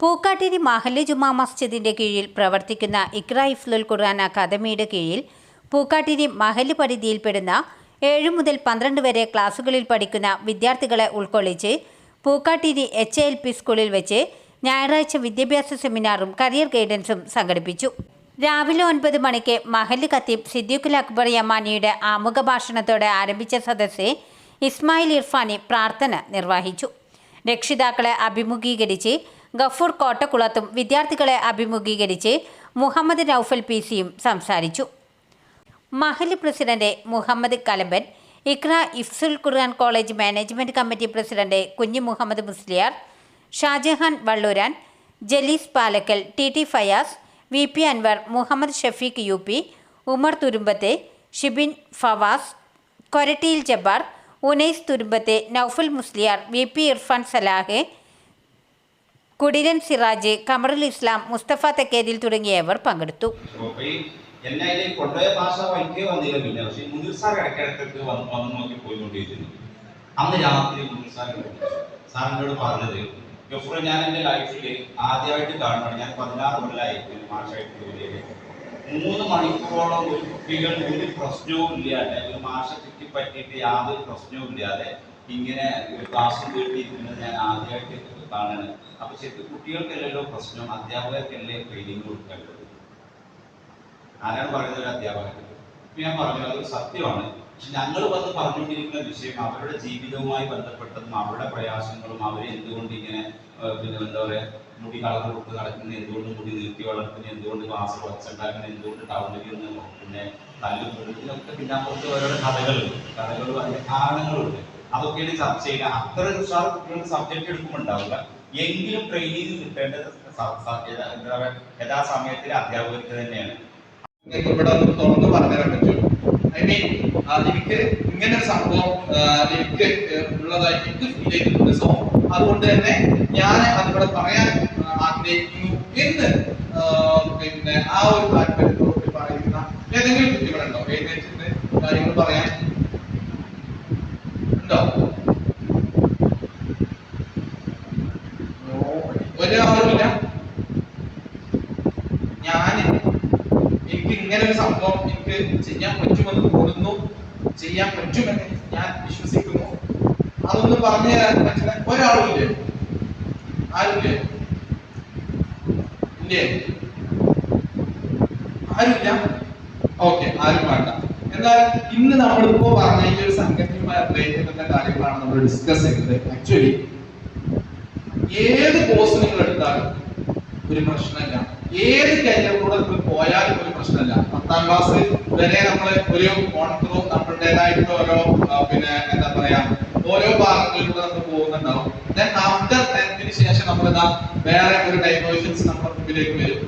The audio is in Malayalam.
പൂക്കാട്ടിരി മാഹല്ല് ജുമാ മസ്ജിദിന്റെ കീഴിൽ പ്രവർത്തിക്കുന്ന ഇക്ര ഇഫ്ലുൽ ഖുർആൻ അക്കാദമിയുടെ കീഴിൽ പൂക്കാട്ടിരി മഹല്ല് പരിധിയിൽപ്പെടുന്ന ഏഴ് മുതൽ പന്ത്രണ്ട് വരെ ക്ലാസുകളിൽ പഠിക്കുന്ന വിദ്യാർത്ഥികളെ ഉൾക്കൊള്ളിച്ച് പൂക്കാട്ടിരി എച്ച് എൽ പി സ്കൂളിൽ വെച്ച് ഞായറാഴ്ച വിദ്യാഭ്യാസ സെമിനാറും കരിയർ ഗൈഡൻസും സംഘടിപ്പിച്ചു. രാവിലെ ഒൻപത് മണിക്ക് മഹൽ ഖത്തീബ് സിദ്ദീഖുൽ അക്ബർ യമാനിയുടെ ആമുഖ ഭാഷണത്തോടെ ആരംഭിച്ച സദസ്സ് ഇസ്മായിൽ ഇർഫാനി പ്രാർത്ഥന നിർവഹിച്ചു. രക്ഷിതാക്കളെ അഭിമുഖീകരിച്ച് ഗഫൂർ കോട്ടക്കുളത്തും വിദ്യാർത്ഥികളെ അഭിമുഖീകരിച്ച് മുഹമ്മദ് നൌഫൽ പി സിയും സംസാരിച്ചു. Mahal president Muhammad Kalamban Iqra Ifsul Quran college management committee president Kunhi Muhammad Musliyar Shajahan Valluran Jalees Palakkal T T Fayas V P Anwar Muhammad Shafeeq U P Umar തുരുമ്പത്തെ Shibin Fawas കൊരട്ടിയിൽ Jabbar Unais തുരുമ്പത്തെ നൌഫൽ മുസ്ലിയാർ വി പി ഇർഫാൻ സലാഹ് കുടിരൻ സിറാജ് കമറുൽ ഇസ്ലാം മുസ്തഫ തക്കേരിൽ തുടങ്ങിയവർ പങ്കെടുത്തു. അന്ന് രാത്രി മുതിർ സാർ സാറിനോട് പറഞ്ഞത് ഞാൻ എന്റെ ലൈഫിൽ ആദ്യമായിട്ട് കാണുകയാണ് ഞാൻ പതിനാറ് കൊല്ലമായി പിന്നെ മാഷായിട്ട് ജോലിയിൽ മൂന്ന് മണിക്കൂറോളം ഒരു കുട്ടികൾ ഒരു പ്രശ്നവും ഇല്ലാതെ ഒരു മാഷ ചുറ്റിപ്പറ്റിയിട്ട് യാതൊരു പ്രശ്നവും ഇല്ലാതെ ഇങ്ങനെ ക്ലാസ് കേട്ടിരിക്കുന്നത് ഞാൻ ആദ്യമായിട്ട് കാണുന്നത് അപ്പൊ ശരിക്കും കുട്ടികൾക്കല്ലല്ലോ പ്രശ്നം അധ്യാപകർക്കല്ലേ ട്രെയിനിങ് കൊടുക്കേണ്ടത് ആരാണ് പറയുന്നത് ഒരു അധ്യാപകർ ഞാൻ പറഞ്ഞു അതൊരു സത്യമാണ്. പക്ഷെ ഞങ്ങൾ വന്ന് പറഞ്ഞുകൊണ്ടിരിക്കുന്ന വിഷയം അവരുടെ ജീവിതവുമായി ബന്ധപ്പെട്ടതും അവരുടെ പ്രയാസങ്ങളും അവരെ എന്തുകൊണ്ട് ഇങ്ങനെ പിന്നെ എന്താ പറയുക മുടി കളർ കൊടുത്ത് നടക്കുന്ന എന്തുകൊണ്ട് മുടി നീട്ടി വളർത്തുന്നത് എന്തുകൊണ്ട് ക്ലാസ് വച്ചുണ്ടാക്കുന്നത് എന്തുകൊണ്ട് ടൗണിൽ നിന്ന് പിന്നെ ഇതിനൊക്കെ പിന്നെ അപ്പുറത്ത് ഓരോരോ കഥകളുണ്ട്. കഥകളും അതിന്റെ കാരണങ്ങളുണ്ട്. അതൊക്കെയാണ് ചർച്ച ചെയ്യുക അത്ര ഉഷാർ കുട്ടികൾ സബ്ജക്ട് എടുക്കുമ്പോൾ ഉണ്ടാവില്ല. എങ്കിലും ട്രെയിനിങ് കിട്ടേണ്ടത് എന്താ പറയുക യഥാസമയത്തിൽ അധ്യാപകർക്ക് തന്നെയാണ്. ഇവിടെ തുറന്ന് പറഞ്ഞു തരാൻ ഐ മീൻ എനിക്ക് ഇങ്ങനെ ഒരു സംഭവം എനിക്ക് ഉള്ളതായി എനിക്ക് ഫീൽ ചെയ്തിട്ടുണ്ട്. സോ അതുകൊണ്ട് തന്നെ ഞാൻ അതിവിടെ പറയാൻ ആഗ്രഹിക്കുന്നു എന്ന് പിന്നെ ആ ഒരു താല്പര്യത്തോട് പറയുന്ന ഏതെങ്കിലും കുട്ടികളുണ്ടോ? എഴുന്നേറ്റിട്ട് കാര്യങ്ങൾ പറയാൻ ഉണ്ടോ? ഒരാളുമില്ല. ഞാൻ എനിക്ക് ഇങ്ങനെ ഒരു സംഭവം എനിക്ക് ചെയ്യാൻ പറ്റുമെന്ന് തോന്നുന്നു. ചെയ്യാൻ പറ്റുമെന്ന് ഞാൻ വിശ്വസിക്കുന്നു. അതൊന്ന് പറഞ്ഞു തരാൻ പറ്റുന്ന ഒരാളുമില്ലേ? ആരുമില്ലേ? ഇല്ലേ? ആരുമില്ല? ഓക്കെ ആരും വേണ്ട. എന്നാൽ ഇന്ന് നമ്മളിപ്പോ പറഞ്ഞ ഈ ഒരു സംഘടനയുമായി റിലേറ്റ് കാര്യങ്ങളാണ് നമ്മൾ ഡിസ്കസ് ചെയ്യുന്നത്. ആക്ച്വലി ഏത് കോഴ്സ് നിങ്ങൾ എടുത്താലും ഒരു പ്രശ്നമില്ല. ഏത് കരിയറിലൂടെ നിങ്ങൾ പോയാലും ഒരു പ്രശ്നമില്ല. പത്താം ക്ലാസ് വരെ നമ്മൾ ഒരു കോൺട്രോ നമ്മളുടേതായിട്ട് ഓരോ പിന്നെ എന്താ പറയാ ഓരോ ഭാഗങ്ങളിലൂടെ നമ്മൾ പോകുന്നുണ്ടാവും. ദെൻ ആഫ്റ്റർ ടെൻത്തിന് ശേഷം നമ്മൾ വേറെ ഒരു ഡൈവേഴ്ഷൻസ് നമ്മുടെ മുമ്പിലേക്ക് വരും.